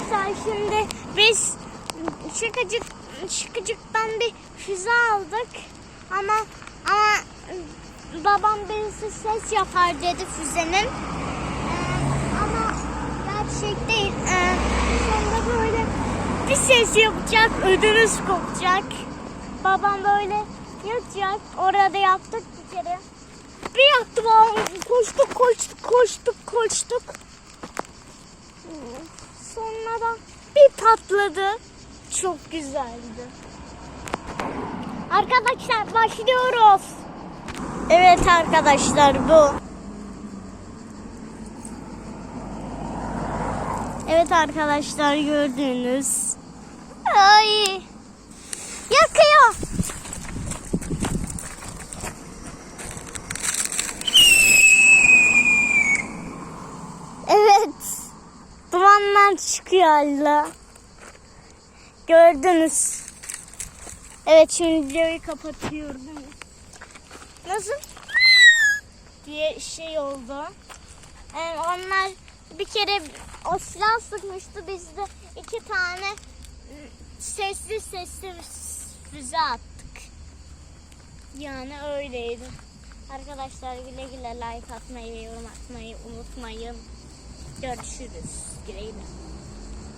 Arkadaşlar şimdi biz şıkıcık şıkıcıktan bir füze aldık. Ama ama babam birisi ses yapar dedi füzenin. Ee, ama gerçek değil Ee, sonra böyle bir ses yapacak ödümüz kopacak. Babam böyle yapacak orada yaptık bir kere. Bir yaptı babam koştuk koştuk koştuk koştuk Sonra da bir patladı. Çok güzeldi. Arkadaşlar başlıyoruz. Evet arkadaşlar bu. Evet arkadaşlar gördüğünüz. Ay. Yakıyor. Evet. Dumanlar çıkıyor hala. Gördünüz. Evet şimdi videoyu kapatıyorum. Nasıl? diye şey oldu. Yani onlar bir kere o silah sıkmıştı. Biz de iki tane sesli sesli füze attık. Yani öyleydi. Arkadaşlar güle güle like atmayı, yorum atmayı unutmayın. Görüşürüz. Güle güle.